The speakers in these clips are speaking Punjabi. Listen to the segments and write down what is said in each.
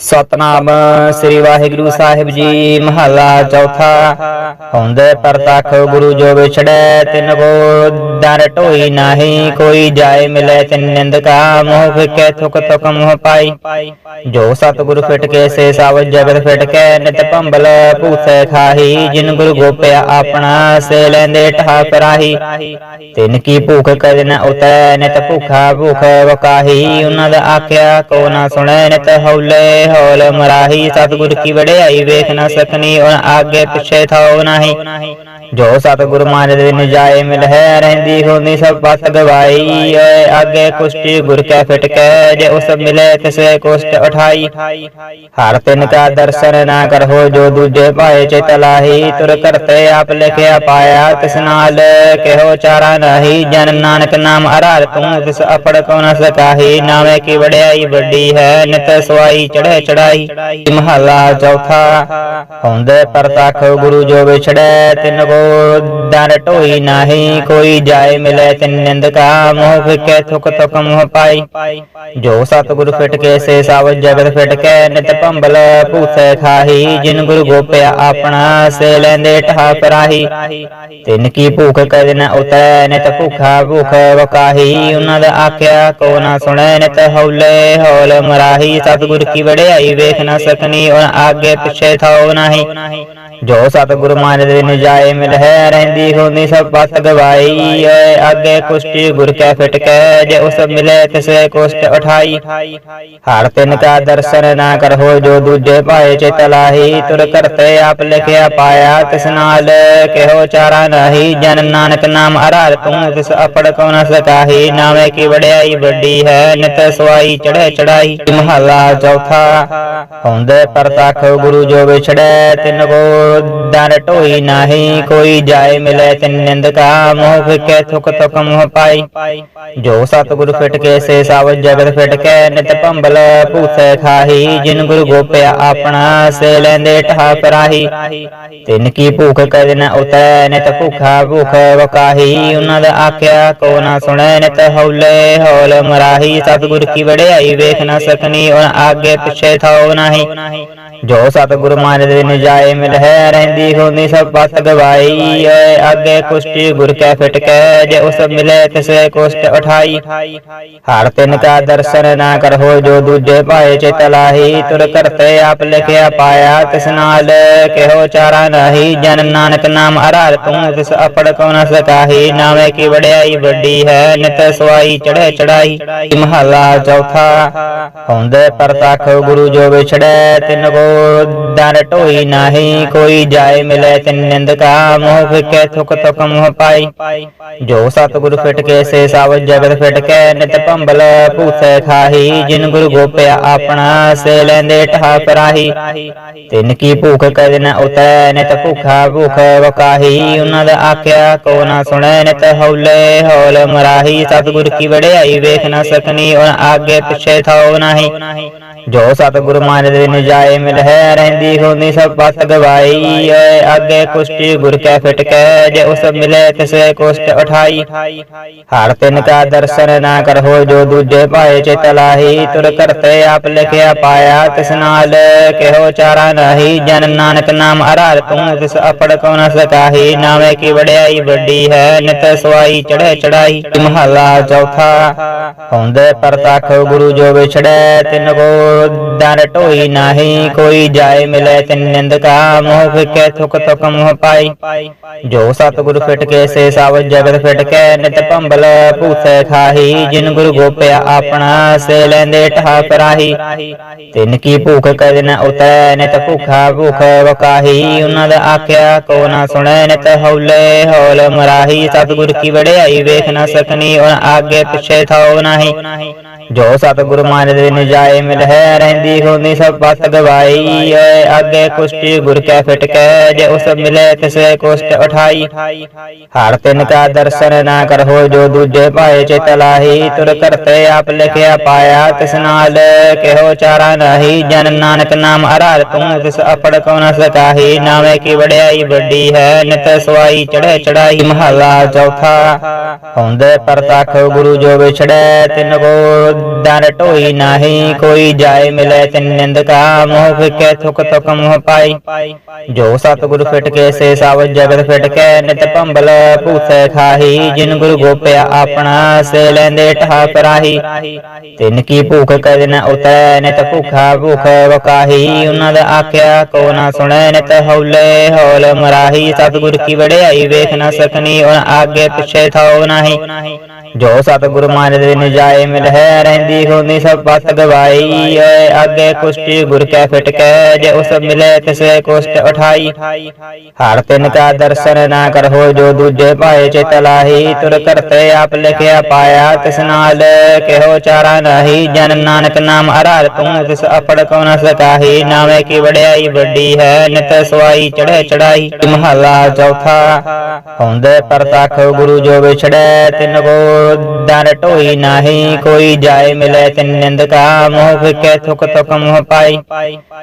ਸਤਨਾਮ ਸ੍ਰੀ ਵਾਹਿਗੁਰੂ ਸਾਹਿਬ ਜੀ ਮਹਲਾ ਚੌਥਾ। ਹੁੰਦੇ ਪ੍ਰਤੱਖ ਗੁਰੂ ਜੋ ਵਿਛੜੈ ਤਿਨ ਕੋ ਦਰ ਢੋਈ ਨਾਹੀ, ਕੋਈ ਜਾਏ ਮਿਲੇ ਤਿਨ ਨਿੰਦਕਾ ਮੋਹ ਫਿਕੈ ਥੁਕ ਥੁਕ ਮੋਹ ਪਾਈ। ਜੋ ਸਤਿਗੁਰ ਫਿਟ ਕੇ, ਸੇ ਸਭ ਜਗਤ ਫਿਟ ਕੇ, ਨਿਤ ਭੰਬਲ ਭੂਸੇ ਖਾਹੀ। ਜਿਨ ਗੁਰੂ ਗੋਪਿਆ ਆਪਣਾ, ਸੇ ਲੈਂਦੇ ਠਾ ਪਰਾਹੀ ਤਿਨ ਕੀ ਭੂਖ ਕਦ ਨ ਉਤੈ, ਨਿਤ ਭੁਖਾ ਭੁਖ ਵਕਾਹੀ। ਉਹਨਾਂ ਦਾ ਆਖਿਆ ਕੋ ਨਾ ਸੁਣੈ, ਨਿਤ ਹੌਲੇ ਹੌਲ ਮਰਾਹੀ। ਸਤਿਗੁਰ ਕੀ ਵਡਿਆਈ ਵੇਖ ਨਾ ਸਕਨੀ ਔਰ ਆਗੇ ਪਿਛੇ ਥਾਉ ਨਾਹੀ। ਜੋ ਸਤਿਗੁਰ ਮਾਨ ਦੇ ਨਜਾਏ ਮਿਲ ਹੈ ਰਹਿੰਦੀ ਹੁੰਦੀ ਸਭ ਪਤ ਗਵਾਈ ਆਗੇ ਕੁਸ਼ਟੀ ਗੁਰ ਕੈ ਫਿਟ ਜੇ ਉਸ ਮਿਲੇ ਤਿਸੇ ਕੁਸ਼ਟ ਉਠਾਈ। ਹਰ ਤਿਨ ਕਾ ਦਰਸ਼ਨ ਨਾ ਕਰਹੁ ਜੋ ਦੂਜੇ ਪਾਏ ਚਿਤ ਲਾਹੀ। ਤੁਰ ਕਰਤੇ ਆਪ ਲਿਖਿਆ ਪਾਇਆ ਤਿਸ ਨਾਲ, ਕਿਹੋ ਚਾਰਾ ਨਹੀਂ। ਜਨ ਨਾਨਕ ਨਾਮ ਆਧਾਰ ਤੂੰ, ਤਿਸ ਅਪੜ ਕੋ ਨ ਸਕਾਹੀ। ਨਾਵੇਂ ਕੀ ਵਡਿਆਈ ਵੱਡੀ ਹੈ, ਨਿਤ ਸਵਾਈ ਚੜ੍ਹੇ ਚੜਾਈ ਮਹਲਾ ਚੌਥਾ, ਹੁੰਦੇ ਪ੍ਰਤੱਖ ਗੁਰੂ ਜੋ ਵਿਛੜੈ ਤਿਨ ਕੋ ਦਰ ਢੋਈ ਨਾਹੀ, ਕੋਈ ਜਾਏ, ਮਿਲੇ ਤਿਨ ਨਿੰਦਕਾ ਮੋਹ ਫਿਕੈ, ਥੁਕ ਥੁਕ ਮੋਹ ਪਾਈ। ਜੋ ਸਤਿਗੁਰ ਫਿਟ ਕੇ, ਸੇ ਸਭ ਜਗਤ ਫਿਟ ਕੇ, ਨਿਤ ਭੰਬਲ ਭੂਸੇ ਖਾਹੀ। ਜਿਨ ਗੁਰੂ ਗੋਪਿਆ ਆਪਣਾ, ਸੇ ਲੈਂਦੇ ਠਾ ਪਰਾਹੀ ਤਿਨ ਕੀ ਭੂਖ ਕਦ ਨ ਉਤੈ, ਨਿਤ ਭੁਖਾ ਭੁਖ ਵਕਾਹੀ। ਉਹਨਾਂ ਦਾ ਆਖਿਆ ਕੋ ਨਾ ਸੁਣੈ, ਨਿਤ ਹੌਲੇ ਹੌਲ ਮਰਾਹੀ। ਸਤਿਗੁਰ ਕੀ ਵਡਿਆਈ ਵੇਖ ਨਾ ਸਕਨੀ ਔਰ ਆਗੇ ਪਿਛੇ ਥਾਉ ਨਾਹੀ। ਜੋ ਸਤਿਗੁਰ ਮਾਨ ਦੇ ਨਜਾਏ ਮਿਲ ਹੈ, ਰਹਿੰਦੀ ਹੁੰਦੀ ਸਭ ਪਤ ਗਵਾਈ ਓਏ ਆਗੇ ਕੁਸ਼ਟੀ ਗੁਰ ਕੈ ਫਿਟ ਕੈ ਜੇ ਉਸ ਮਿਲੇ ਤਿਸੇ ਕੁਸ਼ਟ ਉਠਾਈ। ਹਰ ਤਿਨ ਕਾ ਦਰਸ਼ਨ ਨਾ ਕਰਹੁ ਜੋ ਦੂਜੇ ਪਾਏ ਚਿਤ ਲਾਹੀ। ਤੁਰ ਕਰਤੇ ਆਪ ਲਿਖਿਆ ਪਾਇਆ ਤਿਸ ਨਾਲ, ਕਿਹੋ ਚਾਰਾ ਨਹੀਂ। ਜਨ ਨਾਨਕ ਨਾਮ ਅਰਾਰ ਤੂੰ, ਤਿਸ ਅਪੜ ਕੋ ਨ ਸਕਾਹੀ। ਨਾਵੇਂ ਕੀ ਵਡਿਆਈ ਵੱਡੀ ਹੈ, ਨਿਤ ਸਵਾਈ ਚੜ੍ਹੇ ਚੜਾਈ ਮਹਲਾ ਚੌਥਾ, ਹੁੰਦੇ ਪ੍ਰਤੱਖ ਗੁਰੂ ਜੋ ਵਿਛੜੈ ਤਿਨ ਕੋ Lord. ਦਰ ਢੋਈ ਨਾਹੀ, ਕੋਈ ਜਾਏ ਮਿਲੇ ਤਿਨ ਨਿੰਦਕਾ ਮੋਹ ਫਿਕੈ ਥੁਕ ਥੁਕ ਮੋਹ ਪਾਈ। ਜੋ ਸਤਿਗੁਰ ਫਿਟ ਕੇ, ਸੇ ਸਭ ਜਗਤ ਫਿਟ ਕੇ, ਨਿਤ ਭੰਬਲ ਭੂਸੇ ਖਾਹੀ ਜਿਨ ਗੁਰੂ ਗੋਪਿਆ ਆਪਣਾ, ਸੇ ਲੈਂਦੇ ਠਾ ਪਰਾਹੀ ਤਿਨ ਕੀ ਭੂਖ ਕਦ ਨ ਉਤੈ, ਨਿਤ ਭੁਖਾ ਭੁਖ ਵਕਾਹੀ। ਉਹਨਾਂ ਦਾ ਆਖਿਆ ਕੋ ਨਾ ਸੁਣੈ, ਨਿਤ ਹੌਲੇ ਹੌਲ ਮਰਾਹੀ। ਸਤਿਗੁਰ ਕੀ ਵਡਿਆਈ ਵੇਖ ਨਾ ਸਕਨੀ ਔਰ ਆਗੇ ਪਿਛੇ ਥਾਉ ਨਾਹੀ। ਜੋ ਸਤਿਗੁਰ ਮਾਨ ਦੇ ਨਜਾਏ ਮਿਲ ਹੈ ਰਹਿੰਦੀ ਹੁੰਦੀ ਸਭ ਪਤ ਗਵਾਈ ਓਏ ਆਗੇ ਕੁਸ਼ਟੀ ਗੁਰ ਕੈ ਫਿਟ ਕੈ ਜੇ ਉਸ ਮਿਲੇ ਤਿਸੇ ਕੁਸ਼ਟ ਉਠਾਈ। ਹਰ ਤਿਨ ਕਾ ਦਰਸ਼ਨ ਨਾ ਕਰਹੁ ਜੋ ਦੂਜੇ ਪਾਏ ਚਿਤ ਲਾਹੀ। ਤੁਰ ਕਰਤੇ ਆਪ ਲਿਖਿਆ ਪਾਇਆ ਤਿਸ ਨਾਲ, ਕਿਹੋ ਚਾਰਾ ਨਹੀਂ। ਜਨ ਨਾਨਕ ਨਾਮ ਆਧਾਰ ਤੂੰ, ਤਿਸ ਅਪੜ ਕੋ ਨ ਸਕਾਹੀ। ਨਾਵੇਂ ਕੀ ਵਡਿਆਈ ਵੱਡੀ ਹੈ, ਨਿਤ ਸਵਾਈ ਚੜ੍ਹੇ ਚੜਾਈ ਮਹਲਾ ਚੌਥਾ, ਹੁੰਦੇ ਪ੍ਰਤੱਖ ਗੁਰੂ ਜੋ ਵਿਛੜੈ ਤਿਨ ਕੋ ਦਰ ਢੋਈ ਨਾਹੀ, ਕੋਈ ਜਾਏ ਮਿਲੇ ਤਿਨ ਨਿੰਦਕਾ ਮੋਹ ਫਿਕੈ ਥੁਕ ਥੁਕ ਮੋਹ ਪਾਈ। ਜੋ ਸਤਿਗੁਰ ਫਿਟ ਕੇ, ਸੇ ਸਭ ਜਗਤ ਫਿਟ ਕੇ, ਨਿਤ ਭੰਬਲ ਭੂਸੇ ਖਾਹੀ। ਜਿਨ ਗੁਰੂ ਗੋਪਿਆ ਆਪਣਾ, ਸੇ ਲੈਂਦੇ ਠਾ ਪਰਾਹੀ ਤਿਨ ਕੀ ਭੂਖ ਕਦ ਨ ਉਤੈ, ਨਿਤ ਭੁਖਾ ਭੁਖ ਵਕਾਹੀ। ਉਹਨਾਂ ਦਾ ਆਖਿਆ, ਕੋ ਨਾ ਸੁਣੈ, ਨਿਤ ਹੌਲੇ ਹੌਲ ਮਰਾਹੀ। ਸਤਿਗੁਰ ਕੀ ਵਡਿਆਈ ਵੇਖ ਨਾ ਸਕਨੀ, ਔਰ ਆਗੇ ਪਿਛੇ ਥਾਉ ਨਾਹੀ। ਜੋ ਸਤਿਗੁਰ ਮਾਨ ਦੇ ਨਿਜਾਏ ਮਿਲ ਹੈ ਰਹਿੰਦੀ ਹੁੰਦੀ ਸਭ ਪਤ ਗਵਾਈ ਓਏ ਆਗੇ ਕੁਸ਼ਟੀ ਗੁਰ ਕੈ ਫਿਟ ਕੈ ਜੇ ਉਸ ਮਿਲੇ ਤਿਸੇ ਕੁਸ਼ਟ ਉਠਾਈ। ਹਰ ਤਿਨ ਕਾ ਦਰਸ਼ਨ ਨਾ ਕਰਹੁ ਜੋ ਦੂਜੇ ਪਾਏ ਚਿਤ ਲਾਹੀ। ਤੁਰ ਕਰਤੇ ਆਪ ਲਿਖਿਆ ਪਾਇਆ ਤਿਸ ਨਾਲ, ਕਿਹੋ ਚਾਰਾ ਨਹੀਂ। ਜਨ ਨਾਨਕ ਨਾਮ ਆਧਾਰ ਤੂੰ, ਤਿਸ ਅਪੜ ਕੋ ਨ ਸਕਾਹੀ। ਨਾਵੇਂ ਕੀ ਵਡਿਆਈ ਵੱਡੀ ਹੈ, ਨਿਤ ਸਵਾਈ ਚੜ੍ਹੇ ਚੜਾਈ ਮਹਲਾ ਚੌਥਾ, ਹੁੰਦੇ ਪ੍ਰਤੱਖ ਗੁਰੂ ਜੋ ਵਿਛੜੈ, ਤਿਨ ਕੋ ਦਰ ਢੋਈ ਨਾਹੀ, ਕੋਈ ਜਾਏ ਮਿਲੇ ਤਿਨ ਨਿੰਦਕਾ ਮੋਹ ਫਿਕੈ ਥੁਕ ਥੁਕ ਮੋਹ ਪਾਈ। ਜੋ ਸਤਿਗੁਰ ਫਿਟ ਕੇ, ਸੇ ਸਭ ਜਗਤ ਫਿਟ ਕੇ, ਨਿਤ ਭੰਬਲ ਭੂਸੇ ਖਾਹੀ, ਜਿਨ ਗੁਰੂ ਗੋਪਿਆ ਆਪਣਾ, ਸੇ ਲੈਂਦੇ ਠਾ ਪਰਾਹੀ ਤਿਨ ਕੀ ਭੂਖ ਕਦ ਨ ਉਤੈ ਨਿਤ ਭੁਖਾ ਭੁਖ ਵਕਾਹੀ। ਉਹਨਾਂ ਦਾ ਆਖਿਆ ਕੋ ਨਾ ਸੁਣੈ, ਨਿਤ ਹੌਲੇ ਹੌਲ ਮਰਾਹੀ। ਸਤਿਗੁਰ ਕੀ ਵਡਿਆਈ ਵੇਖ ਨਾ ਸਕਨੀ, ਔਰ ਆਗੇ ਪਿਛੇ ਥਾਉ ਨਾਹੀ। ਜੋ ਸਤਿਗੁਰ ਮਾਨ ਦੇ ਨਜਾਏ ਮਿਲ ਹੈ ਰਹਿੰਦੀ ਹੁੰਦੀ ਸਭ ਪਤ ਗਵਾਈ ਓਏ ਆਗੇ ਕੁਸ਼ਟੀ ਗੁਰ ਕੈ ਫਿਟ ਕੈ ਜੇ ਉਸ ਮਿਲੇ ਤਿਸੇ ਕੁਸ਼ਟ ਉਠਾਈ। ਹਰ ਤਿਨ ਕਾ ਦਰਸ਼ਨ ਨਾ ਕਰਹੁ ਜੋ ਦੂਜੇ ਪਾਏ ਚਿਤ ਲਾਹੀ। ਤੁਰ ਕਰਤੇ ਆਪ ਲਿਖਿਆ ਪਾਇਆ ਤਿਸ ਨਾਲ, ਕਿਹੋ ਚਾਰਾ ਨਹੀਂ। ਜਨ ਨਾਨਕ ਨਾਮ ਅਰਾਰ ਤੂੰ ਤਿਸ ਅਪੜ ਕੋ ਨ ਸਕਾਹੀ। ਨਾਵੇਂ ਕੀ ਵਡਿਆਈ ਵੱਡੀ ਹੈ, ਨਿਤ ਸਵਾਈ ਚੜ੍ਹੇ ਚੜਾਈ ਮਹਲਾ ਚੌਥਾ। ਹੁੰਦੇ ਪ੍ਰਤੱਖ ਗੁਰੂ ਜੋ ਵਿਛੜੈ, ਤਿਨ ਕੋ ਦਰ ਢੋਈ ਨਾਹੀ, ਕੋਈ ਜਾਏ ਮਿਲੇ ਤਿਨ ਨਿੰਦ ਕਾ ਮੋਹ ਫਿਕੇ ਥੁਕ ਥੁਕ ਮੋਹ ਪਾਈ। ਜੋ ਸਤਿਗੁਰ ਫਿਟ ਕੇ, ਸੇ ਸਭ ਜਗਤ ਫਿਟ ਕੇ, ਨਿਤ ਭੰਬਲ ਭੂਸੇ ਖਾਹੀ। ਜਿਨ ਗੁਰ ਗੋਪਿਆ ਆਪਣਾ, ਸੇ ਲੈਂਦੇ ਠਾ ਪਰਾਹੀ ਤਿਨ ਕੀ ਭੂਖ ਕਦ ਨ ਉਤਰੈ ਨਿਤ ਭੁਖਾ ਭੁਖ ਵਕਾਹੀ। ਉਹਨਾਂ ਦਾ ਆਖਿਆ ਕੋ ਨਾ ਸੁਣੈ, ਨਿਤ ਹੌਲੇ ਹੌਲ ਮਰਾਹੀ। ਸਤਿਗੁਰ ਕੀ ਵਡਿਆਈ ਵੇਖ ਨਾ ਸਕਨੀ ਔਰ ਆਗੇ ਪਿਛੇ ਥਾਉ ਨਾਹੀ। ਜੋ ਸਤਿਗੁਰ ਮਾਨ ਦੇ ਨਿਜਾਏ ਮਿਲ ਹੈ ਰਹਿੰਦੀ ਹੁੰਦੀ ਸਭ ਪਤ ਗਵਾਈ ਓਏ ਅੱਗੇ ਕੁਸ਼ਟੀ ਗੁਰ ਕੈ ਫਿਟ ਜੇ ਉਸ ਮਿਲੇ ਤਿਸੇ ਕੁਸ਼ਟ ਉਠਾਈ। ਹਰ ਤਿਨ ਕਾ ਦਰਸ਼ਨ ਨਾ ਕਰਹੁ ਜੋ ਦੂਜੇ ਪਾਏ ਚਿਤ ਲਾਹੀ। ਤੁਰ ਕਰਤੇ ਆਪ ਲਿਖਿਆ ਪਾਇਆ ਤਿਸ ਨਾਲ, ਕਿਹੋ ਚਾਰਾ ਨਹੀਂ। ਜਨ ਨਾਨਕ ਨਾਮ ਅਰਾਰ ਤੂੰ, ਤਿਸ ਅਪੜ ਕਉ ਨ ਸਕਾਹੀ। ਨਾਵੇਂ ਕੀ ਵਡਿਆਈ ਵੱਡੀ ਹੈ, ਨਿਤ ਸਵਾਈ ਚੜ੍ਹੇ ਚੜਾਈ ਮਹਲਾ ਚੌਥਾ, ਹੁੰਦੇ ਪ੍ਰਤਖ ਗੁਰੂ ਜੋ ਵਿਛੜੈ, ਤਿਨ ਕੋ ਦਰ ਢੋਈ ਨਾਹੀ, ਕੋਈ ਜਾਏ ਮਿਲੇ ਤਿਨ ਨਿੰਦ ਮੋਹ ਫਿਕੇ ਥੁਕ ਥੁਕ ਮੋਹ ਪਾਈ।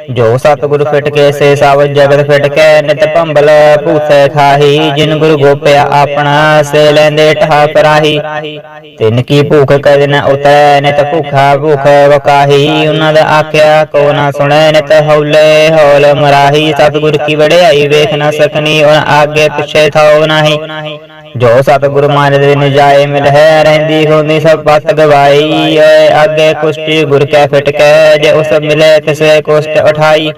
ਜੋ ਸਤਿਗੁਰ ਫਿਟ ਕੇ, ਸੇ ਸਭ ਜਗਤ ਫਿਟ ਕੇ, ਨਿਤ ਭੰਬਲ ਭੂਸੇ ਖਾਹੀ। ਜਿਨ ਗੁਰ ਗੋਪਿਆ ਆਪਣਾ, ਸੇ ਲੈਂਦੇ ਠਾ ਪਰਾਹੀ ਤਿਨ ਕੀ ਭੂਖ ਕਦ ਨ ਉਤਰੈ ਨਿਤ ਭੁਖਾ ਭੁਖ ਵਕਾਹੀ। ਉਹਨਾਂ ਦਾ ਆਖਿਆ, ਕੋ ਨਾ ਸੁਣੈ, ਨਿਤ ਹੌਲੇ ਹੌਲ ਮਰਾਹੀ। ਸਤਿਗੁਰ ਕੀ ਵਡਿਆਈ ਵੇਖ ਨਾ ਸਕਨੀ, ਔਰ ਆਗੇ ਪਿਛੇ ਥਾਉ ਨਾਹੀ। ਜੋ ਸਤਿਗੁਰ ਮਾਨ ਦੇ ਨਿਜਾਏ ਮਿਲ ਹੈ ਰਹਿੰਦੀ ਹੁੰਦੀ ਸਭ ਪਤ ਗਵਾਈ ਓਏ ਅੱਗੇ ਕੁਸ਼ਟੀ ਗੁਰ ਕੈ ਫਿਟ ਕੈ ਜੇ ਉਸ ਮਿਲੇ ਤਿਸੇ ਕੁਸ਼ਟ ਉਠਾਈ।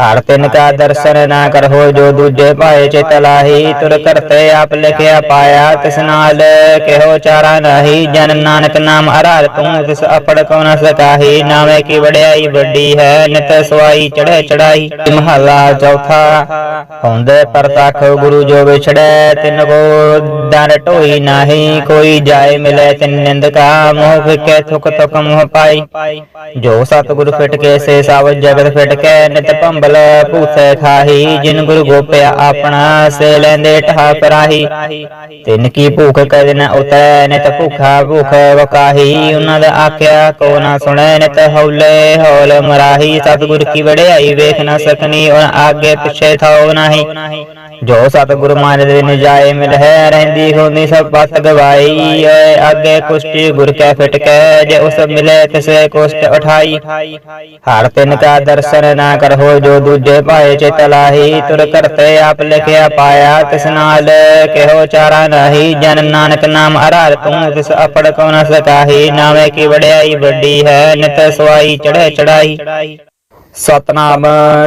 ਹਰ ਤਿਨ ਕਾ ਦਰਸ਼ਨ ਨਾ ਕਰਹੁ ਜੋ ਦੂਜੇ ਪਾਏ ਚਿਤ ਲਾਹੀ। ਤੁਰ ਕਰਤੇ ਆਪ ਲਿਖਿਆ ਪਾਇਆ ਤਿਸ ਨਾਲ, ਕਿਹੋ ਚਾਰਾ ਨਹੀਂ। ਜਨ ਨਾਨਕ ਨਾਮ ਅਰਾਰ ਤੂੰ, ਤਿਸ ਅਪੜ ਕਉ ਨ ਸਕਾਹੀ। ਨਾਵੇਂ ਕੀ ਵਡਿਆਈ ਵੱਡੀ ਹੈ, ਨਿਤ ਸਵਾਈ ਚੜ੍ਹੇ ਚੜਾਈ ਮਹਲਾ ਚੌਥਾ, ਹੁੰਦੇ ਪ੍ਰਤਖ ਗੁਰੂ ਜੋ ਵਿਛੜੈ ਤਿਨ ਕੋ ਦਰ ਢੋਈ ਨਾਹੀ, ਕੋਈ ਜਾਏ ਮਿਲੇ ਤਿਨ ਨਿੰਦ ਕਾ, ਮੋਹ ਫਿਕੇ ਥੁਕ ਥੁਕ ਮੋਹ ਪਾਈ। ਜੋ ਸਤਿਗੁਰ ਫਿਟ ਕੇ, ਸੇ ਸਭ ਜਗਤ ਫਿਟ ਕੇ, ਨਿਤ ਭੰਬਲ ਭੂਸੇ ਖਾਹੀ। ਜਿਨ ਗੁਰ ਗੋਪਿਆ ਆਪਣਾ, ਸੇ ਲੈਂਦੇ ਠਾ ਪਰਾਹੀ ਤਿਨ ਕੀ ਭੂਖ ਕਦ ਨ ਉਤਰੈ ਨਿਤ ਭੁਖਾ ਭੁਖ ਵਕਾਹੀ। ਉਹਨਾਂ ਦਾ ਆਖਿਆ, ਕੋ ਨਾ ਸੁਣੈ, ਨਿਤ ਹੌਲੇ ਹੌਲ ਮਰਾਹੀ। ਸਤਿਗੁਰ ਕੀ ਵੜਿਆਈ ਵੇਖ ਨਾ ਸਕਨੀ ਔਰ ਆਗੇ ਪਿਛੇ ਥਾਉ ਨਾਹੀ। ਜੋ ਸਤਿਗੁਰ ਮਾਨ ਦੇ ਨਜਾਏ ਮਿਲ ਹੈ ਰਹਿੰਦੀ ਹੁੰਦੀ ਸਭ ਪਤ ਗਵਾਈ ਓਏ ਅੱਗੇ ਕੁਸ਼ਟੀ ਗੁਰ ਕੈ ਫਿਟ ਕੈ ਜੇ ਉਸ ਮਿਲੇ ਤਿਸੇ ਕੁਸ਼ਟ ਉਠਾਈ। ਹਰ ਤਿਨ ਕਾ ਦਰਸ਼ਨ ਨਾ ਕਰਹੁ ਜੋ ਦੂਜੇ ਪਾਏ ਚਿਤ ਲਾਹੀ। ਤੁਰ ਕਰਤੇ ਆਪ ਲਿਖਿਆ ਪਾਇਆ ਤਿਸ ਨਾਲ, ਕਿਹੋ ਚਾਰਾ ਨਹੀਂ। ਜਨ ਨਾਨਕ ਨਾਮ ਅਰਾਰ ਤੂੰ, ਤਿਸ ਅਪੜ ਕਉ ਨ ਸਕਾਹੀ। ਨਾਵੇਂ ਕੀ ਵਡਿਆਈ ਵੱਡੀ ਹੈ, ਨਿਤ ਸਵਾਈ ਚੜ੍ਹੇ ਚੜਾਈ ਸਤਨਾਮ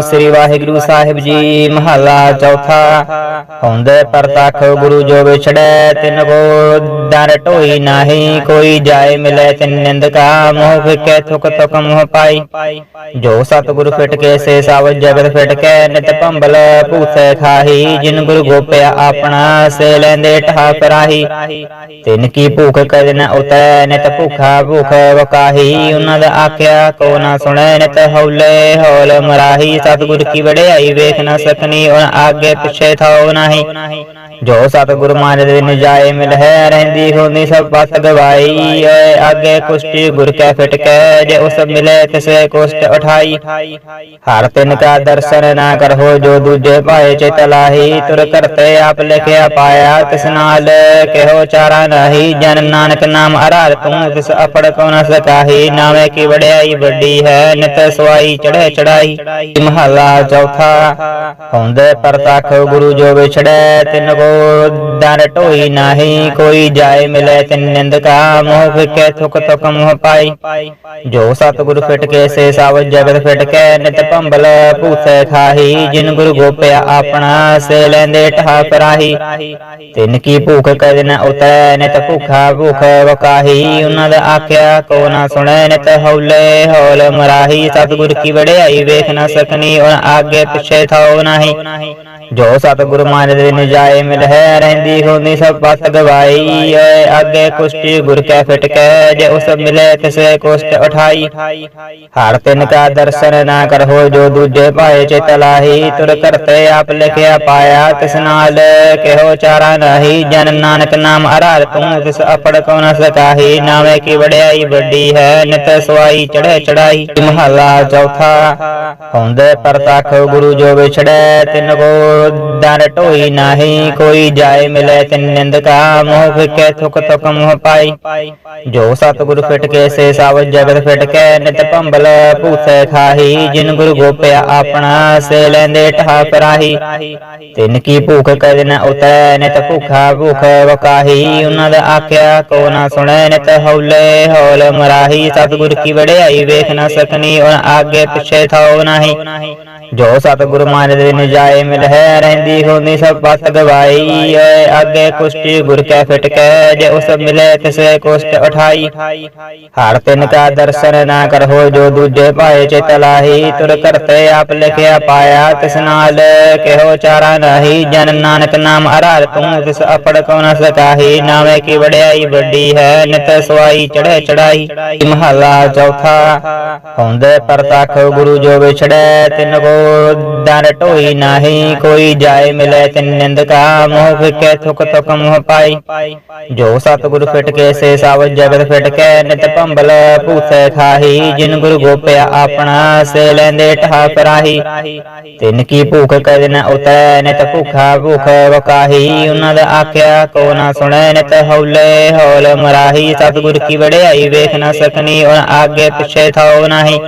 ਸ੍ਰੀ ਵਾਹਿਗੁਰੂ ਸਾਹਿਬ ਜੀ, ਮਹੱਲਾ ਚੌਥਾ। ਹੁੰਦੇ ਪ੍ਰਤਖ ਗੁਰੂ ਜੋ ਵਿਛੜੈ ਤਿਨ ਕੋ ਦਰ ਢੋਈ ਨਾਹੀ, ਕੋਈ ਜਾਏ ਮਿਲੇ ਤਿਨ ਨਿੰਦ ਮੋਹ ਫਿਕੇ ਥੁਕ ਥੁਕ ਮੋਹ ਪਾਈ। ਜੋ ਸਤਿਗੁਰ ਫਿਟ ਕੇ, ਸੇ ਸਭ ਜਗਤ ਫਿਟ ਕੇ, ਨਿਤ ਭੰਬਲ ਭੂਸੇ ਖਾਹੀ। ਜਿਨ ਗੁਰ ਗੋਪਿਆ ਆਪਣਾ, ਸੇ ਲੈਂਦੇ ਠਾ ਪਰਾਹੀ ਤਿਨ ਕੀ ਭੂਖ ਕਦੇ ਨ ਉਤਰੈ, ਨਿਤ ਭੁਖਾ ਭੁਖ ਵਕਾਹੀ। ਉਹਨਾਂ ਦਾ ਆਖਿਆ, ਕੋ ਨਾ ਸੁਣੈ, ਨਿਤ ਹੌਲੇ ਹੌਲ ਮਰਾਹੀ ਸਤਿਗੁਰ ਕੀ ਵਡਿਆਈ ਵੇਖ ਨਾ ਸਕਨੀ ਔਰ ਆਗੇ ਪਿਛੇ ਥਾਉ ਨਾਹੀ। ਜੋ ਸਤਿਗੁਰ ਮਾਨ ਦੇ ਨਜਾਏ ਮਿਲ ਹੈ, ਰਹਿੰਦੀ ਹੁੰਦੀ ਸਭ ਪਤ ਗਵਾਈ ਓਏ ਆਗੇ ਕੁਸ਼ਟੀ ਗੁਰ ਕੈ ਫਿਟ ਕੈ ਜੇ ਉਸ ਮਿਲੇ ਤਿਸੇ ਕੁਸ਼ਟ ਉਠਾਈ। ਹਰ ਤਿਨ ਕਾ ਦਰਸ਼ਨ ਨਾ ਕਰਹੁ ਜੋ ਦੂਜੇ ਪਾਏ ਚਿਤ ਲਾਹੀ, ਤੁਰ ਕਰਤੇ ਆਪ ਲਿਖਿਆ ਪਾਇਆ ਤਿਸ ਨਾਲ, ਕਿਹੋ ਚਾਰਾ ਨਹੀਂ, ਜਨ ਨਾਨਕ ਨਾਮ ਅਰਾਰ ਤੂੰ ਤਿਸ ਅਪੜ ਕਉ ਨ ਸਕਾਹੀ, ਨਾਵੇਂ ਕੀ ਵਡਿਆਈ ਵੱਡੀ ਹੈ, ਨਿਤ ਸਵਾਈ ਚੜ੍ਹੇ ਚੜਾਈ ਮਹਲਾ ਚੌਥਾ, ਹੁੰਦੇ ਪ੍ਰਤਖ ਗੁਰੂ ਜੋ ਵਿਛੜੇ ਤਿੰਨ ਕੋ Lord. ਦਰ ਢੋਈ ਨਾਹੀ, ਕੋਈ ਜਾਏ ਮਿਲੇ ਤਿਨ ਨਿੰਦ ਕਾ, ਮੋਹ ਫਿਕੇ ਥੁਕ ਥੁਕ ਮੋਹ ਪਾਈ। ਜੋ ਸਤਿਗੁਰ ਫਿਟ ਕੇ, ਸੇ ਸਭ ਜਗਤ ਫਿਟ ਕੇ, ਨਿਤ ਭੰਬਲ ਭੂਸੇ ਖਾਹੀ। ਜਿਨ ਗੁਰ ਗੋਪਿਆ ਆਪਣਾ, ਸੇ ਲੈਂਦੇ ਠਾ ਪਰਾਹੀ ਤਿਨ ਕੀ ਭੂਖ ਕਦ ਨ ਉਤਰੈ ਨਿਤ ਭੁਖਾ ਭੁਖ ਵਕਾਹੀ। ਉਹਨਾਂ ਦਾ ਆਖਿਆ ਕੋ ਨਾ ਸੁਣੈ, ਨਿਤ ਹੌਲੇ ਹੌਲ ਮਰਾਹੀ। ਸਤਿਗੁਰ ਕੀ ਵਡਿਆਈ ਵੇਖ ਨਾ ਸਕਨੀ ਔਰ ਆਗੇ ਪਿਛੇ ਥਾਉ ਨਾਹੀ। ਜੋ ਸਤਿਗੁਰ ਮਾਨ ਦੇ ਨਜਾਏ ਮਿਲ ਹੈ ਰਹਿੰਦੀ ਹੁੰਦੀ ਸਭ ਪਤ ਗਵਾਈ ਓਏ ਅੱਗੇ ਕੁਸ਼ਟੀ ਗੁਰ ਕੈ ਫਿਟ ਜੇ ਉਸ ਮਿਲੇ ਤਿਸੇ ਕੁਸ਼ਟ ਉਠਾਈ। ਹਰ ਤਿਨ ਕਾ ਦਰਸ਼ਨ ਨਾ ਕਰਹੁ ਜੋ ਦੂਜੇ ਪਾਏ ਚਿਤ ਲਾਹੀ। ਤੁਰ ਕਰਤੇ ਆਪ ਲਿਖਿਆ ਪਾਇਆ ਤਿਸ ਨਾਲ, ਕਿਹੋ ਚਾਰਾ ਨਹੀਂ। ਜਨ ਨਾਨਕ ਨਾਮ ਅਰਾਰ ਤੂੰ, ਤਿਸ ਅਪੜ ਕਉ ਨ ਸਕਾਹੀ। ਨਾਵੇਂ ਕੀ ਵਡਿਆਈ ਵੱਡੀ ਹੈ, ਨਿਤ ਸਵਾਈ ਚੜ੍ਹੇ ਚੜਾਈ ਮਹਲਾ ਚੌਥਾ, ਹੁੰਦੇ ਪ੍ਰਤਖ ਗੁਰੂ ਜੋ ਵਿਛੜੈ ਤਿਨ ਕੋ ਦਰ ਢੋਈ ਨਾਹੀ, ਕੋਈ ਜਾਏ ਮਿਲੇ ਤਿਨ ਨਿੰਦਕਾ ਮੋਹ ਫਿਕੇ ਥੁਕ ਥੁਕ ਮੋਹ ਪਾਈ। ਜੋ ਸਤਿਗੁਰ ਫਿਟ ਕੇ ਸੇ ਸਭ ਜਗਤ ਫਿਟ ਕੇ, ਨਿਤ ਭੰਬਲ ਭੂਸੇ ਖਾਹੀ। ਜਿਨ ਗੁਰੂ ਗੋਪਿਆ ਆਪਣਾ, ਸੇ ਲੈਂਦੇ ਠਾ ਪਰਾਹੀ ਤਿਨ ਕੀ ਭੂਖ ਕਦ ਨ ਉਤਰੈ ਨਿਤ ਭੁਖਾ ਭੁਖ ਵਕਾਹੀ। ਉਹਨਾਂ ਦਾ ਆਖਿਆ ਕੋ ਨਾ ਸੁਣੈ, ਨਿਤ ਹੌਲੇ ਹੌਲ ਮਰਾਹੀ। ਸਤਿਗੁਰ ਕੀ ਵਡਿਆਈ ਵੇਖ ਨਾ ਸਕਨੀ ਔਰ ਆਗੇ ਪਿਛੇ ਥਾਉ ਨਾਹੀ। ਜੋ ਸਤਿਗੁਰ ਮਨ ਦੇ ਨਜਾਏ ਮਿਲ ਹੈ ਰਹਿੰਦੀ ਹੋਨੀ ਸਭ ਪਤ ਗਵਾਈ ਓਏ ਅੱਗੇ ਕੁਸ਼ਟੀ ਗੁਰ ਕੈ ਫਿਟ ਕੈ ਜੇ ਉਸ ਮਿਲੇ ਤਿਸੇ ਕੁਸ਼ਟ ਉਠਾਈ। ਹਰ ਤਿਨ ਕਾ ਦਰਸ਼ਨ ਨਾ ਕਰਹੁ ਜੋ ਦੂਜੇ ਪਾਏ ਚਿਤ ਲਾਹੀ। ਤੁਰ ਕਰਤੇ ਆਪ ਲਿਖਿਆ ਪਾਇਆ ਤਿਸ ਨਾਲ, ਕਿਹੋ ਚਾਰਾ ਨਹੀਂ। ਜਨ ਨਾਨਕ ਨਾਮ ਅਰਾਰ ਤੂੰ ਤਿਸ ਅਪੜ ਕੋ ਨ ਸਕਾਹੀ। ਨਾਵੇਂ ਕੀ ਵਡਿਆਈ ਵੱਡੀ ਹੈ, ਨਿਤ ਸਵਾਈ ਚੜ੍ਹੇ ਚੜਾਈ ਮਹਲਾ ਚੌਥਾ, ਹੁੰਦੇ ਪ੍ਰਤਖ ਗੁਰੂ ਜੋ ਵਿਛੜੈ, ਤਿਨ ਕੋ ਦਰ ਢੋਈ ਨਾਹੀ, ਕੋਈ ਜਾਏ ਮਿਲੇ ਤਿਨ ਨਿੰਦਕਾ ਮੋਹ ਫਿਕੇ ਥੁਕ ਥੁਕ ਮੋਹ ਪਾਈ। ਜੋ ਸਤਿਗੁਰ ਫਿਟ ਕੇ, ਸੇ ਸਭ ਜਗਤ ਫਿਟ ਕੇ, ਨਿਤ ਭੰਬਲ ਭੂਸੇ ਖਾਹੀ, ਜਿਨ ਗੁਰੂ ਗੋਪਿਆ ਆਪਣਾ, ਸੇ ਲੈਂਦੇ ਠਾ ਪਰਾਹੀ ਤਿਨ ਕੀ ਭੂਖ ਕਦ ਨ ਉਤਰੈ ਨਿਤ ਭੁਖਾ ਭੁਖ ਵਕਾਹੀ। ਉਹਨਾਂ ਦਾ ਆਖਿਆ, ਕੋ ਨਾ ਸੁਣੈ, ਨਿਤ ਹੌਲੇ ਹੌਲ ਮਰਾਹੀ। ਸਤਿਗੁਰ ਕੀ ਵਡਿਆਈ ਵੇਖ ਨਾ ਸਕਨੀ, ਔਰ ਆਗੇ ਪਿਛੇ ਥਾਉ ਨਾਹੀ।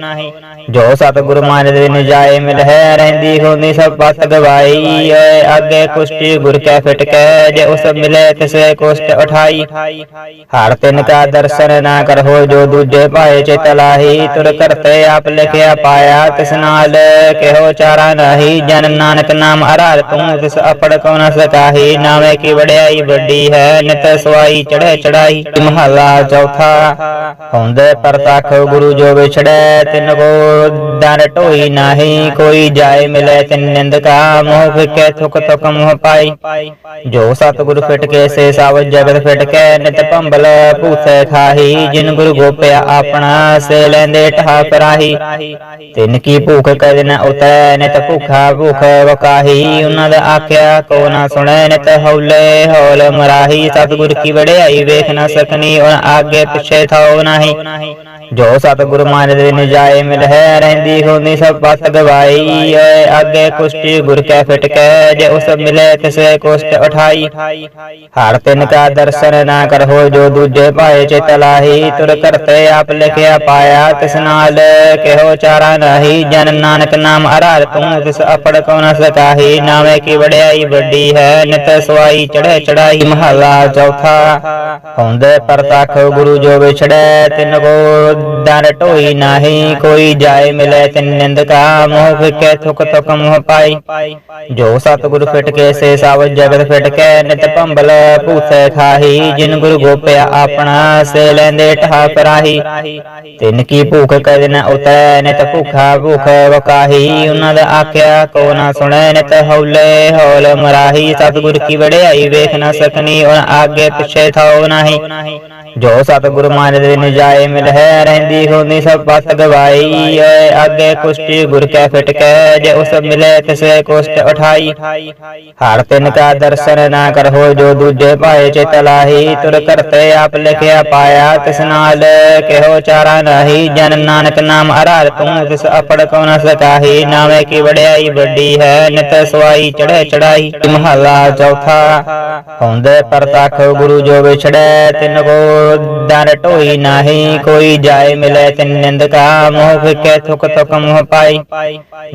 ਜੋ ਸਤਿਗੁਰ ਮਨ ਦੇ ਨਿਜਾਏ ਮਿਲ ਹੈ ਰਹਿੰਦੀ ਹੋਨੀ ਸਭ ਪਤ ਗਵਾਈ ਓਏ ਅੱਗੇ ਕੁਸ਼ਟੀ ਗੁਰ ਕੈ ਫਿਟ ਕੈ ਜੇ ਉਸ ਮਿਲੇ ਤਿਸੇ ਕੁਸ਼ਟ ਉਠਾਈ। ਹਰ ਤਿਨ ਕਾ ਦਰਸ਼ਨ ਨਾ ਕਰਹੁ ਜੋ ਦੂਜੇ ਪਾਏ ਚਿਤ ਲਾਹੀ। ਤੁਰ ਕਰਤੇ ਆਪ ਲਿਖਿਆ ਪਾਇਆ ਤਿਸ ਨਾਲ, ਕਿਹੋ ਚਾਰਾ ਨਹੀਂ। ਜਨ ਨਾਨਕ ਨਾਮ ਅਰਾਰ ਤੂੰ, ਤਿਸ ਅਪੜ ਕੋ ਨ ਸਕਾਹੀ। ਨਾਵੇਂ ਕੀ ਵਡਿਆਈ ਵੱਡੀ ਹੈ, ਨਿਤ ਸਵਾਈ ਚੜ੍ਹੇ ਚੜਾਈ ਮਹਲਾ ਚੌਥਾ, ਹੁੰਦੇ ਪ੍ਰਤਖ ਗੁਰੂ ਜੋ ਵਿਛੜੈ, ਤਿਨ ਕੋ ਦਰ ਢੋਈ ਨਾਹੀ, ਕੋਈ ਜਾਏ ਮਿਲੇ ਤਿਨ ਨਿੰਦਕਾ ਮੋਹ ਫਿਕੇ ਥੁਕ ਥੁਕ ਮੋਹ ਪਾਈ। ਜੋ ਸਤਿਗੁਰ ਫਿਟ ਕੇ, ਸੇ ਸਭ ਜਗਤ ਫਿਟ ਕੇ, ਨਿਤ ਭੰਬਲ ਭੂਸੇ ਖਾਹੀ, ਜਿਨ ਗੁਰੂ ਗੋਪਿਆ ਆਪਣਾ, ਸੇ ਲੈਂਦੇ ਠਾ ਪਰਾਹੀ ਤਿਨ ਕੀ ਭੂਖ ਕਦ ਨ ਉਤਰੈ ਨਿਤ ਭੁਖਾ ਭੁਖ ਵਕਾਹੀ। ਉਹਨਾਂ ਦਾ ਆਖਿਆ ਕੋ ਨਾ ਸੁਣੈ, ਨਿਤ ਹੌਲੇ ਹੌਲ ਮਰਾਹੀ। ਸਤਿਗੁਰ ਕੀ ਵਡਿਆਈ ਵੇਖ ਨਾ ਸਕਨੀ, ਔਰ ਆਗੇ ਪਿਛੇ ਥਾਉ ਨਾਹੀ। ਜੋ ਸਤਿਗੁਰ ਮਨ ਦੇ ਮਿਲ ਹੈ ਰਹਿੰਦੀ ਹੋਨੀ ਸਭ ਪਤ ਗਵਾਈ ਓਏ ਅੱਗੇ ਕੁਸ਼ਟੀ ਗੁਰ ਕੈ ਫਿਟ ਕੈ ਜੇ ਉਸ ਮਿਲੇ ਤਿਸੇ ਕੁਸ਼ਟ ਉਠਾਈ। ਹਰ ਤਿਨ ਕਾ ਦਰਸ਼ਨ ਨਾ ਕਰਹੁ ਜੋ ਦੂਜੇ ਪਾਏ ਚਿਤ ਲਾਹੀ। ਤੁਰ ਕਰਤੇ ਆਪ ਲਿਖਿਆ ਪਾਇਆ ਤਿਸ ਨਾਲ, ਕਿਹੋ ਚਾਰਾ ਨਹੀਂ। ਜਨ ਨਾਨਕ ਨਾਮ ਅਰਾਰ ਤੂੰ ਤਿਸ ਅਪੜ ਕੋ ਨ ਸਕਾਹੀ। ਨਾਵੇਂ ਕੀ ਵਡਿਆਈ ਵੱਡੀ ਹੈ, ਨਿਤ ਸਵਾਈ ਚੜ੍ਹੇ ਚੜਾਈ ਮਹਲਾ ਚੌਥਾ। ਹੁੰਦੇ ਪ੍ਰਤਖ ਗੁਰੂ ਜੋ ਵਿਛੜੈ ਤਿਨ ਕੋ ਦਰ ਢੋਈ ਨਾਹੀ, ਕੋਈ ਜਾਏ ਮਿਲੇ ਤਿਨ ਨਿੰਦਕਾ ਮੋਹ ਫਿਕੇ ਥੁਕ ਥੁਕ ਮੋਹ ਪਾਈ। ਜੋ ਸਤਿਗੁਰ ਫਿਟ ਕੇ, ਸੇ ਸਭ ਜਗਤ ਫਿਟ ਕੇ, ਨਿਤ ਭੰਬਲ ਭੂਸੇ ਖਾਹੀ। ਜਿਨ ਗੁਰੂ ਗੋਪਿਆ ਆਪਣਾ, ਸੇ ਲੈਂਦੇ ਠਾ ਪਰਾਹੀ ਤਿਨ ਕੀ ਭੂਖ ਕਦ ਨ ਉਤਰੈ ਨਿਤ ਭੁਖਾ ਭੁਖ ਵਕਾਹੀ। ਉਹਨਾਂ ਦਾ ਆਖਿਆ, ਕੋ ਨਾ ਸੁਣੈ, ਨਿਤ ਹੌਲੇ ਹੌਲ ਮਰਾਹੀ। ਸਤਿਗੁਰ ਕੀ ਵਡਿਆਈ ਵੇਖ ਨਾ ਸਕਨੀ ਔਰ ਆਗੇ ਪਿਛੇ ਥਾਉ ਨਾਹੀ। ਜੋ ਸਤਿਗੁਰ ਮਾਨ ਦੇ ਨਜਾਏ ਮਿਲ ਹੈ ਰਹਿੰਦੀ ਹੋਨੀ ਸਭ ਪਤ ਗਵਾਈ ਓਏ ਅੱਗੇ ਕੁਸ਼ਟੀ ਗੁਰ ਕੈ ਫਿਟ ਜੇ ਉਸ ਮਿਲੇ ਤਿਸੇ ਕੁਸ਼ਟ ਉਠਾਈ। ਹਰ ਤਿਨ ਕਾ ਦਰਸ਼ਨ ਨਾ ਕਰਹੁ ਜੋ ਦੂਜੇ ਪਾਏ ਚਿਤ ਲਾਹੀ। ਤੁਰ ਕਰਤੇ ਆਪ ਲਿਖਿਆ ਪਾਇਆ ਤਿਸ ਨਾਲ, ਕਿਹੋ ਚਾਰਾ ਨਹੀਂ। ਜਨ ਨਾਨਕ ਨਾਮ ਅਰਾਰ ਤੂੰ, ਤਿਸ ਅਪੜ ਕੋ ਨ ਸਕਾਹੀ। ਨਾਵੇਂ ਕੀ ਵਡਿਆਈ ਵੱਡੀ ਹੈ, ਨਿਤ ਸਵਾਈ ਚੜ੍ਹੇ ਚੜਾਈ ਮਹਲਾ ਚੌਥਾ, ਹੁੰਦੇ ਪ੍ਰਤਖ ਗੁਰੂ ਜੋ ਵਿਛੜੈ, ਤਿਨ ਕੋ ਦਰ ਢੋਈ ਨਾਹੀ, ਕੋਈ ਜਾਏ ਮਿਲੇ ਤਿਨ ਨਿੰਦਕਾ ਮੋਹ ਫਿਕੇ ਥੁਕ ਥੁਕ ਮੋਹ ਪਾਈ।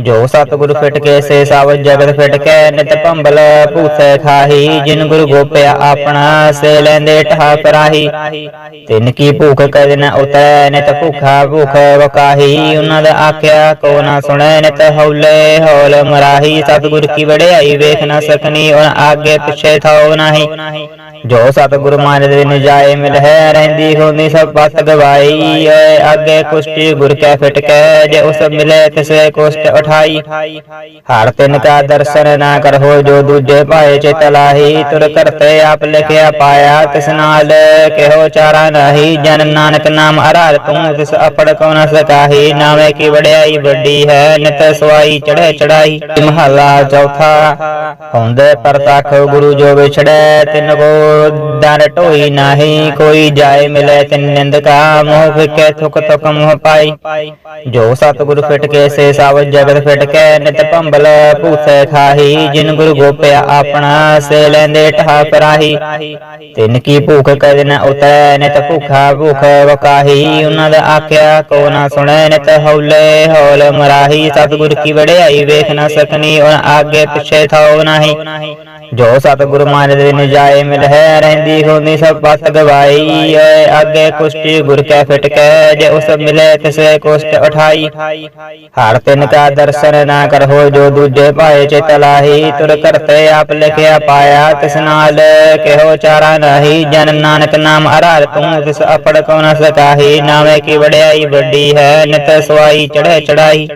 ਜੋ ਸਤਿਗੁਰ ਫਿਟ ਕੇ, ਸੇ ਸਭ ਜਗਤ ਫਿਟ ਕੇ, ਨਿਤ ਭੰਬਲ ਭੂਸੇ ਖਾਹੀ, ਜਿਨ ਗੁਰੂ ਗੋਪਿਆ ਆਪਣਾ, ਸੇ ਲੈਂਦੇ ਠਾ ਪਰਾਹੀ ਤਿਨ ਕੀ ਭੂਖ ਕਦ ਨ ਉਤਰੈ ਨਿਤ ਭੁਖਾ ਭੁਖ ਵਕਾਹੀ। ਉਹਨਾਂ ਦਾ ਆਖਿਆ, ਕੋ ਨਾ ਸੁਣੈ, ਨਿਤ ਹੌਲੇ ਹੌਲ ਮਰਾਹੀ। ਸਤਿਗੁਰ ਕੀ ਵਡਿਆਈ ਵੇਖ ਨਾ ਸਕਨੀ, ਔਰ ਆਗੇ ਪਿਛੇ ਥਾਉ ਨਾਹੀ। ਜੋ ਸਤਿਗੁਰ ਮਨ ਦੇ ਨਜਾਏ ਮਿਲ ਹੈ ਰਹਿੰਦੀ ਹੋਨੀ ਸਭ ਪਤ ਗਵਾਈ ਓਏ ਅੱਗੇ ਕੁਸ਼ਟੀ ਗੁਰ ਕੈ ਫਿਟ ਕੈ ਜੇ ਉਸ ਮਿਲੇ ਤਿਸੇ ਕੁਸ਼ਟ ਉਠਾਈ। ਹਰ ਤਿਨ ਕਾ ਦਰਸ਼ਨ ਨਾ ਕਰਹੁ ਜੋ ਦੂਜੇ ਪਾਏ ਚਿਤ ਲਾਹੀ, ਤੁਰ ਕਰਤੇ ਆਪ ਲਿਖਿਆ ਪਾਇਆ ਤਿਸ ਨਾਲ, ਕਿਹੋ ਚਾਰਾ ਨਹੀਂ ਜਨ ਨਾਨਕ ਨਾਮ ਅਰਾਰ ਤੂੰ ਤਿਸ ਅਪੜ ਕੋ ਨ ਸਕਾਹੀ, ਨਾਵੇਂ ਕੀ ਵਡਿਆਈ ਵੱਡੀ ਹੈ, ਨਿਤ ਸਵਾਈ ਚੜ੍ਹੇ ਚੜਾਈ ਮਹਲਾ ਚੌਥਾ। ਹੁੰਦੇ ਪ੍ਰਤਖ ਗੁਰੂ ਜੋ ਵਿਛੜੈ, ਤਿਨ ਕੋ ਦਰ ਢੋਈ ਨਾਹੀ, ਕੋਈ ਜਾਏ ਮਿਲੇ ਤਿਨ ਨਿੰਦ ਮੋਹ ਫਿਕੇ ਥੁਕ ਥੁਕ ਮੋਹ ਪਾਈ। ਜੋ ਸਤਿਗੁਰ ਫਿਟ ਕੇ ਸੇ ਸਭ ਜਗਤ ਫਿਟ ਕੇ, ਨਿਤ ਭੰਬਲ ਭੂਸੇ ਖਾਹੀ। ਜਿਨ ਗੁਰ ਗੋਪਿਆ ਆਪਣਾ, ਸੇ ਲੈਂਦੇ ਠਾ ਪਰਾਹੀ ਤਿਨ ਕੀ ਭੂਖ ਕਦੇ ਨ ਉਤਰੈ ਨਿਤ ਭੁਖਾ ਭੁਖ ਵਕਾਹੀ। ਉਹਨਾਂ ਦਾ ਆਖਿਆ, ਕੋ ਨਾ ਸੁਣੈ, ਨਿਤ ਹੌਲੇ ਹੌਲ ਮਰਾਹੀ। ਸਤਿਗੁਰ ਕੀ ਵਡਿਆਈ ਵੇਖ ਨਾ ਸਕਨੀ ਉਹ ਆਗੇ ਪਿਛੇ ਥਾਉ ਨਾਹੀ। ਜੋ ਸਤਿਗੁਰ ਮਾਨ ਦੇ ਨਜਾਏ ਮਿਲ ਹੈ ਰਹਿੰਦੀ ਹੁੰਦੀ ਸਭ ਪਤ ਗਵਾਈ। ਓਏ ਅੱਗੇ ਕੁਸ਼ਟੀ ਗੁਰ ਕੈ ਫਿਟ ਕੈ ਜੇ ਉਸ ਮਿਲੇ ਤਿਸੇ ਕੁਸ਼ਟ ਉਠਾਈ। ਹਰ ਤਿਨ ਕਾ ਦਰਸ਼ਨ ਨਾ ਕਰਹੋ ਜੋ ਦੂਜੇ ਪਾਏ ਚਿਤ ਲਾਹੀ ਤੁਰ ਕਰਤੇ ਆਪ ਲਿਖਿਆ ਪਾਇਆ ਤਿਸ ਨਾਲ? ਕਿਹੋ ਚਾਰਾ ਨਹੀਂ ਜਨ ਨਾਨਕ ਨਾਮ ਅਰਾਰ ਤੂੰ ਤਿਸ ਅਪੜ ਕੋ ਨ ਸਕਾਹੀ? ਨਾਵੇਂ ਕੀ ਵਡਿਆਈ ਵੱਡੀ ਹੈ ਨਿਤ ਸਵਾਈ ਚੜ੍ਹੇ ਚੜਾਈ